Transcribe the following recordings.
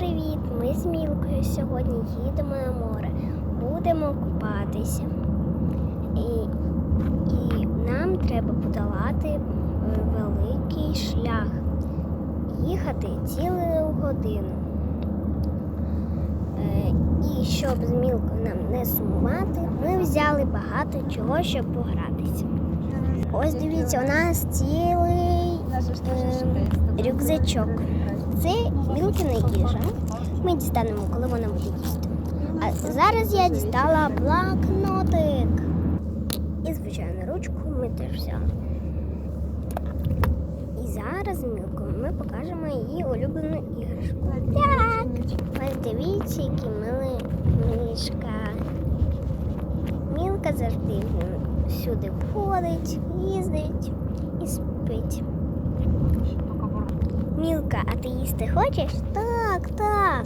привіт! Ми з Мілкою сьогодні їдемо на море. Будемо купатися. І, і нам треба подолати е, великий шлях. Їхати цілу годину. Е, І щоб з Мілкою нам не сумувати, ми взяли багато чого, щоб погратися. Ось дивіться, у нас цілий е, рюкзачок. Це Мілкина їжа. Ми дістанемо, коли вона буде їсти. А зараз я дістала блокнотик. І, звичайно, ручку ми теж взяли. І зараз з Мілкою ми покажемо її улюблену іграшку. Так. Дивіться, які мили мішка. Мілка завжди всюди входить, їздить і спить. А ти їсти хочеш? Так, так.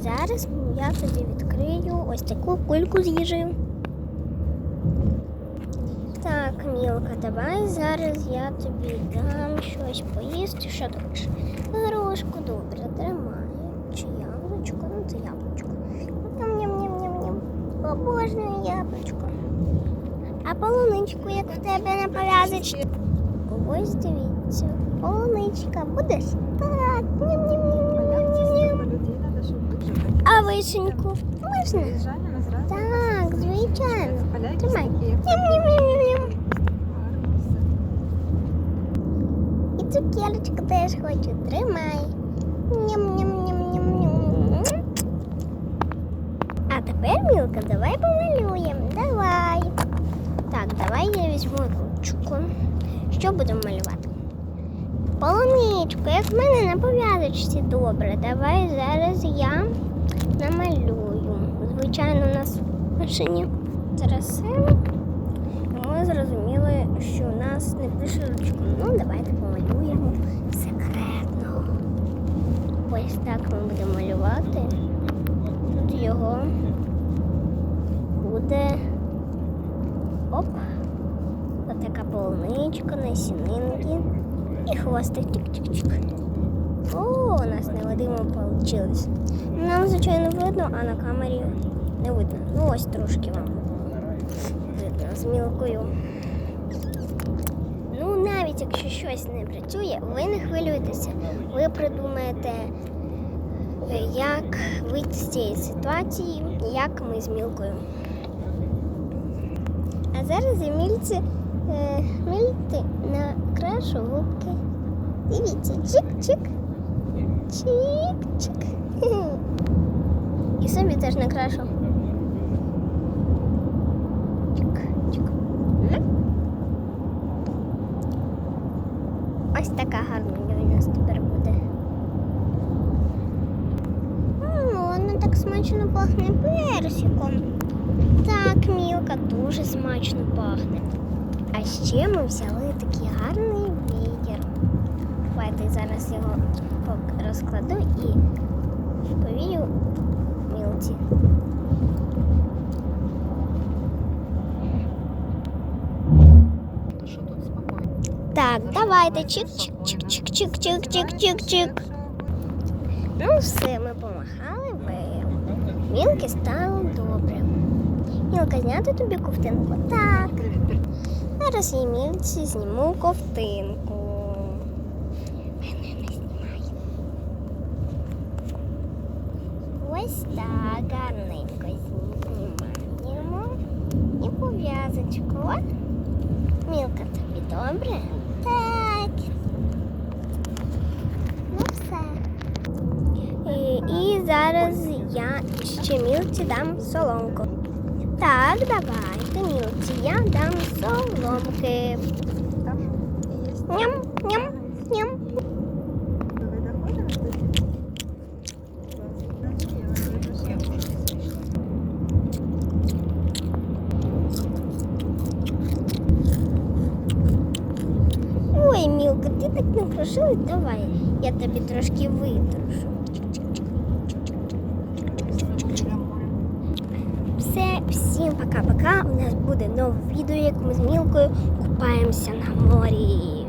Зараз я тобі відкрию ось таку кульку з їжею. Так, Мілка, давай зараз я тобі дам щось поїсти. Що хочеш? Горошку добре, тримай. Чи яблучко? Ну це яблучко. Ням-ням-ням-ням-ням. Обожнюю яблучко. А полуничку, як в тебе на пов'язочці. Ось дивіться, полуничка. Будеш? Так. Ням-ням-ням-ням-ням. А вишеньку можна? Так, звичайно. Тримай. Ням-ням-ням-ням. І цукерочку теж хочу. Тримай. Ням-ням-ням-ням-ням. А тепер, Мілка, давай помалюємо. Давай. Так, давай я візьму ручку. Що будемо малювати? Полуничку, як в мене на пов'язочці добре. Давай зараз я намалюю. Звичайно, у нас в машині. І Ми зрозуміли, що у нас не пише ручку. Ну, давайте помалюємо секретно. Ось так ми будемо малювати. Тут його буде оп. Отака полуничка, насінинки і хвостик чик-чик-чик. О, у нас невидимо вийшло. Нам, звичайно, видно, а на камері не видно. Ну, ось трошки вам видно з мілкою. Ну, навіть якщо щось не працює, ви не хвилюйтеся. Ви придумаєте, е, як вийти з цієї ситуації, як ми з мілкою. А зараз я мільці е, накрашу губки. Дивіться, чик-чик. Чик-чик. І собі теж накрашу. Чик-чик. Ось така гарненька у нас тепер буде. М, Воно так смачно пахне персиком. Так, Мілка, дуже смачно пахне. А ще ми взяли такий гарний веєр. Давайте зараз його розкладу і повію Мілці. Так, давайте чик-чик-чик-чик-чик-чик-чик-чик. Ну, все, ми помахали. Мілки стало добре. Мілка, зняти тобі ковтинку? Так. Зараз я мілці зніму ковтинку. Мене не знімає. Ось так гарненько знімаємо. І пов'язочку. От. Мілка, тобі добре? Так. Ну все. І, і зараз я ще мілці дам соломку. Так, давайте, мілці, я дам соломки. Ням, ням, ням. Ой, Мілка, ти так накрошилась, давай. Я тобі трошки витрушу. Всім пока-пока. У нас буде нове відео, як ми з Мілкою купаємося на морі.